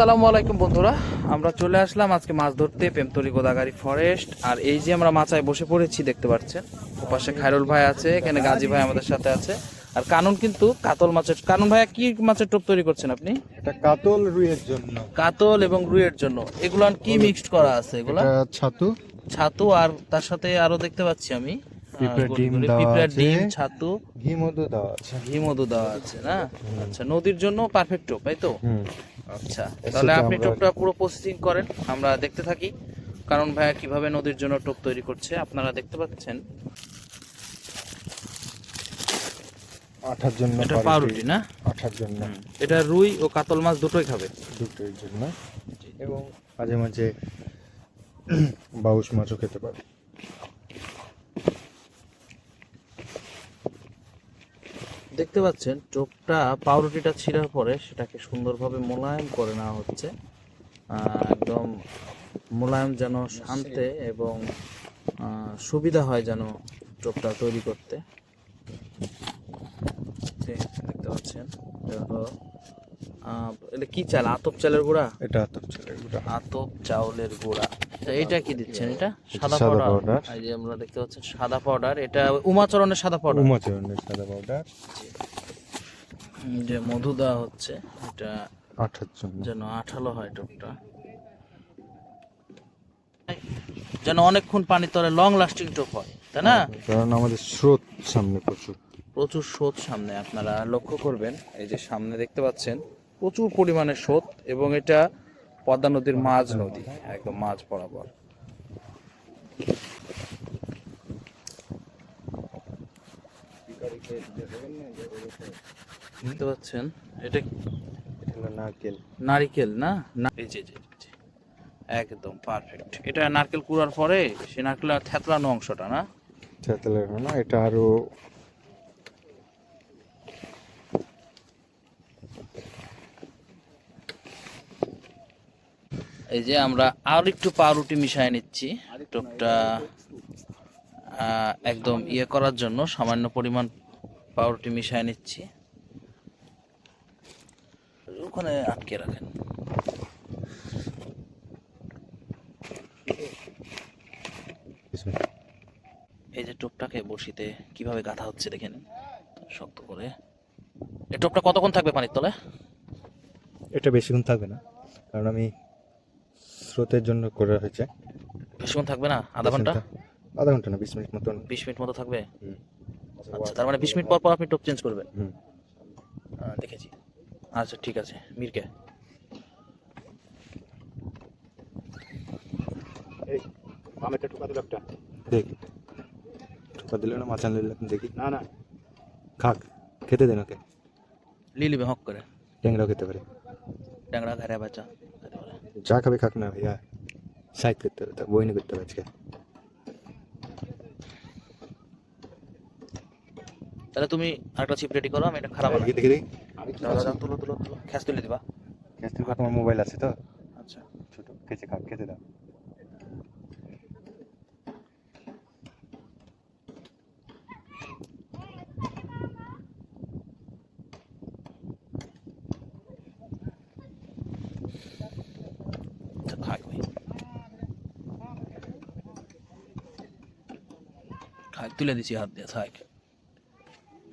আসসালামু আলাইকুম বন্ধুরা। আমরা চলে আসলাম আজকে মাছ ধরতে প্রেমতলি গোদাগাড়ি ফরেস্ট আর এই যে আমরা মাচায় বসে পড়েছি দেখতে পাচ্ছেন? ওপাশে খায়রুল ভাই আছে এখানে গাজী ভাই আমাদের সাথে আছে। আর কানুন কিন্তু কাতল মাছের কানুন ভাইয়া কি মাছের টোপ তৈরি করছেন আপনি? এটা কাতল রুইয়ের জন্য। কাতল এবং রুইয়ের জন্য। এগুলো কি মিক্সড করা আছে এগুলা? এটা ছাতু। ছাতু আর তার সাথে আরও দেখতে পাচ্ছি আমি। ডিম। ছাতু ঘি মধু দেওয়া আছে। ঘি মধু দেওয়া আছে। না? আচ্ছা নদীর জন্য পারফেক্ট টোপ তাই তো? আচ্ছা তাহলে আপনি টোপটা পুরো প্রসেসিং করেন আমরা দেখতে থাকি। কারণ ভাইয়া কীভাবে নদীর জন্য টোপ তৈরি করছে আপনারা দেখতে পাচ্ছেন। আঠার জন্য এটা পাউরুটি না? আঠার জন্য। এটা রুই ও কাতল মাছ দুটোই খাবে। দুটোর জন্য। এবং মাঝে মাঝে বাউশ মাছও খেতে পারে। দেখতে পাচ্ছেন টোপটা পাউরুটিটা ছিঁড়ার পরে সেটাকে সুন্দরভাবে মোলায়েম করে নেওয়া হচ্ছে। একদম মোলায়েম যেন শান্তে এবং সুবিধা হয় যেন টোপটা তৈরি করতে। দেখতে পাচ্ছেন এটা হলো, আহ, এটা কি চাল? আতপ চালের গুঁড়া? এটা আতপ ছেলে গুঁড়া। আতপ চাউলের গুঁড়া। এইটা কি দিচ্ছেন এটা? সাদা পাউডার পাউডার। এই যে আমরা দেখতে পাচ্ছেন সাদা পাউডার এটা উমাচরণের সাদা পাউডার উমাচরণের সাদা পাউডার যে মধু দেওয়া হচ্ছে এটা আঠার জন্য যেন আঠালো হয় টোপটা যেন অনেকক্ষণ পানি তলে লং লাস্টিং টোপ হয় তাই না? কারণ আমাদের স্রোত সামনে প্রচুর। প্রচুর স্রোত সামনে আপনারা লক্ষ্য করবেন। এই যে সামনে দেখতে পাচ্ছেন প্রচুর পরিমাণে স্রোত এবং এটা পদ্মা নদীর মাঝ নদী একদম মাঝ বরাবর। দেখতে পাচ্ছেন এটা নারকেল। নারিকেল না? যে। একদম পারফেক্ট এটা নারকেল কুড়ার পরে সে নারকেল থেতলানো অংশটা না? তেঁতুলের না এটা আরও এই যে আমরা আর একটু পাউরুটি মিশিয়ে নিচ্ছি। টোপটা একদম ইয়ে করার জন্য সামান্য পরিমাণ পাউরুটি মিশিয়ে নিচ্ছি। ওখানে আটকে রাখেন। এই যে টোপটাকে বসিতে কীভাবে গাঁথা হচ্ছে দেখেন শক্ত করে। এই টোপটা কতক্ষণ থাকবে পানির তলে? এটা বেশিক্ষণ থাকবে না কারণ আমি স্রোতের জন্য করা হয়েছে। বেশিক্ষণ থাকবে না? আধা ঘণ্টা? আধা ঘণ্টা না বিশ মিনিট মতন। বিশ মিনিট মতো থাকবে? হুম। আচ্ছা তার মানে বিশ মিনিট পর পর আপনি টোপ চেঞ্জ করবেন? দেখেছি। আচ্ছা ঠিক আছে মিরকে। আমেরটা ঠোকা দিল একটা। দেখি। ঠোকা দিল না দেখি। না না। খাক খেতে দেন ওকে। লিলিবে হক করে। ট্যাংরাও খেতে পারে। ট্যাংরা ঘাড়ে বাচ্চা। যা খাবে খাক না ভাইয়া সাইড করতে হবে বই নিয়ে করতে হবে আজকে তাহলে তুমি আরেকটা চিপ রেডি করো আমি এটা খারাপ দেখি দেখি দেখি তুলো তুলো তুলো খ্যাস তুলে দিবা? ক্যাস্টিং তোমার মোবাইল আছে তো? আচ্ছা। ছোট খেতে খাক খেতে দাও। খাক তুলে দিছি হাত দিয়ে থাক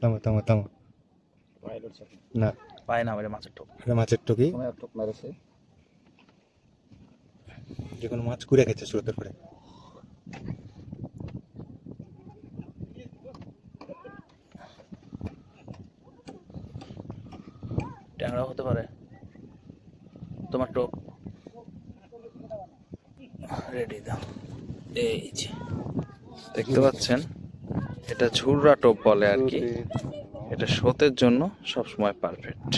থামো থামো থামো না পায় না আমার মাছের টোপ এটা মাছের টকি যে কোনো মাছ কুড়ে খেতে স্রোতের করে ট্যাংরা হতে পারে তোমার টোপ রেডি দাও। এই যে। দেখতে পাচ্ছেন? এটা ঝুররা টোপ বলে আর কি। এটা স্রোতের জন্য সবসময় পারফেক্ট